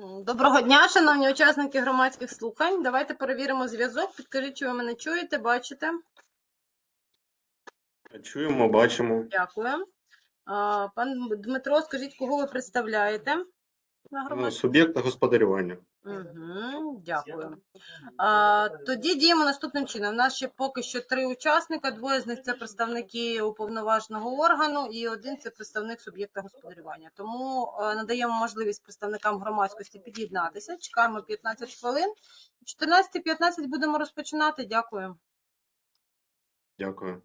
Доброго дня, шановні учасники громадських слухань. Давайте перевіримо зв'язок. Підкажіть, чи ви мене чуєте, бачите. Чуємо, бачимо. Дякую. Пан Дмитро, скажіть, кого ви представляєте Ну, громадських? Господарювання. Угу, дякую. А, тоді діємо наступним чином. У нас ще поки що три учасника. Двоє з них це представники уповноваженого органу, і один це представник суб'єкта господарювання. Тому е, надаємо можливість представникам громадськості під'єднатися. Чекаємо 15 хвилин. О 14.15 будемо розпочинати. Дякую. Дякую.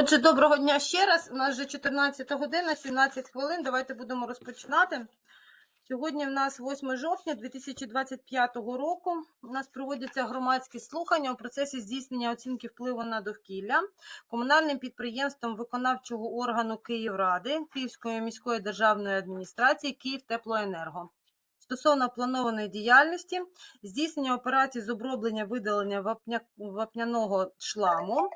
Отже, доброго дня ще раз. У нас вже 14 година, 17 хвилин. Давайте будемо розпочинати. Сьогодні в нас 8 жовтня 2025 року. У нас проводяться громадські слухання у процесі здійснення оцінки впливу на довкілля комунальним підприємством виконавчого органу Київради Київської міської державної адміністрації Київтеплоенерго стосовно планованої діяльності, здійснення операцій з оброблення видалення вапня- вапняного шламу,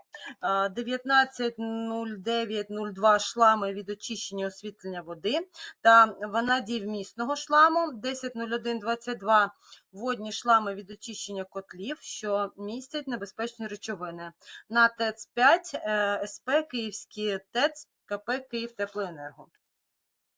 19.09.02 шлами від очищення освітлення води та ванадій вмісного шламу, 10.01.22 водні шлами від очищення котлів, що містять небезпечні речовини. На ТЕЦ-5 е, СП Київський ТЕЦ КП Київтеплоенерго.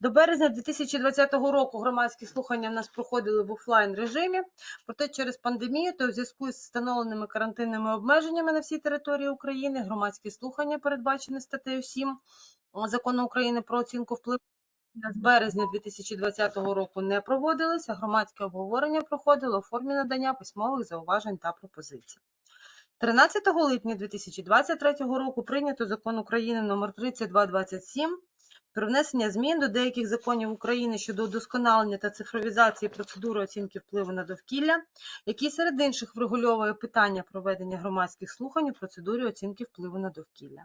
До березня 2020 року громадські слухання в нас проходили в офлайн режимі, проте через пандемію та у зв'язку з встановленими карантинними обмеженнями на всій території України громадські слухання, передбачені статтею 7 Закону України про оцінку впливу з березня 2020 року не проводилися. Громадське обговорення проходило у формі надання письмових зауважень та пропозицій. 13 липня 2023 року прийнято закон України номер 3227 про внесення змін до деяких законів України щодо удосконалення та цифровізації процедури оцінки впливу на довкілля, який серед інших врегульовує питання проведення громадських слухань у процедурі оцінки впливу на довкілля.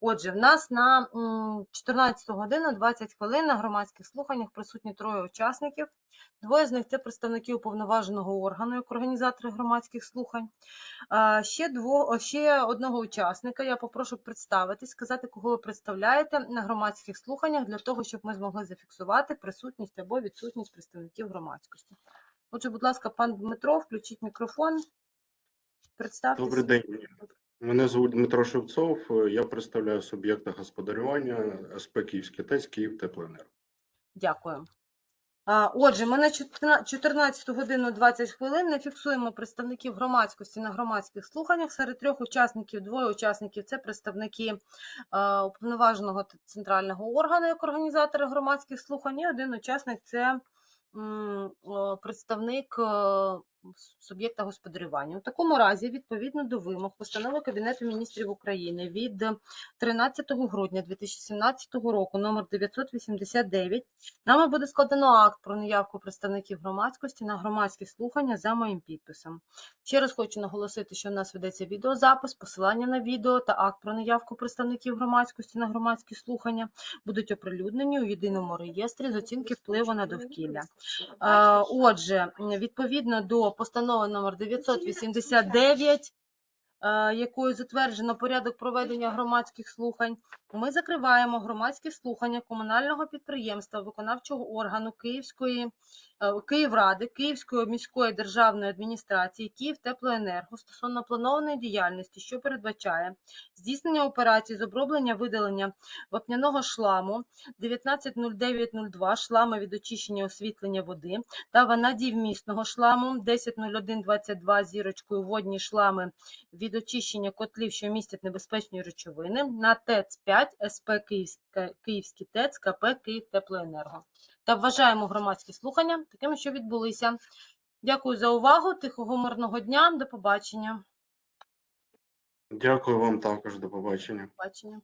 Отже, в нас на м, 14 годину 20 хвилин на громадських слуханнях присутні троє учасників. Двоє з них це представники уповноваженого органу як організатори громадських слухань. Ще, дво, ще одного учасника я попрошу представитись, сказати, кого ви представляєте на громадських слуханнях, для того, щоб ми змогли зафіксувати присутність або відсутність представників громадськості. Отже, будь ласка, пан Дмитро, включіть мікрофон. Представтесь. Добрий день. Мене звуть Дмитро Шевцов. Я представляю суб'єкта господарювання СП Київський Київ Теплоенерго. Дякую. Отже, ми на 14 годину 20 хвилин не фіксуємо представників громадськості на громадських слуханнях. Серед трьох учасників, двоє учасників це представники е, уповноваженого центрального органу як організатори громадських слухань. І один учасник це представник е, суб'єкта господарювання. У такому разі, відповідно до вимог постанови Кабінету міністрів України від 13 грудня 2017 року номер 989 Нами буде складено акт про наявку представників громадськості на громадські слухання за моїм підписом. Ще раз хочу наголосити, що в нас ведеться відеозапис, посилання на відео та акт про наявку представників громадськості на громадські слухання будуть оприлюднені у єдиному реєстрі з оцінки впливу на довкілля. Е, Отже, відповідно до постанови номер 989, е, якою затверджено порядок проведення громадських слухань, ми закриваємо громадські слухання комунального підприємства виконавчого органу Київської е, Київради, Київської міської державної адміністрації Київтеплоенерго стосовно планованої діяльності, що передбачає здійснення операцій з оброблення видалення вапняного шламу 190902 шлами від очищення освітлення води та ванадівмісного шламу 100122 зірочкою водні шлами від очищення котлів, що містять небезпечні речовини на ТЕЦ-5 СП Київська, Київський ТЕЦ КП Київтеплоенерго. Та вважаємо громадські слухання такими, що відбулися. Дякую за увагу. Тихого мирного дня. До побачення. Дякую вам також. До побачення. Побачення.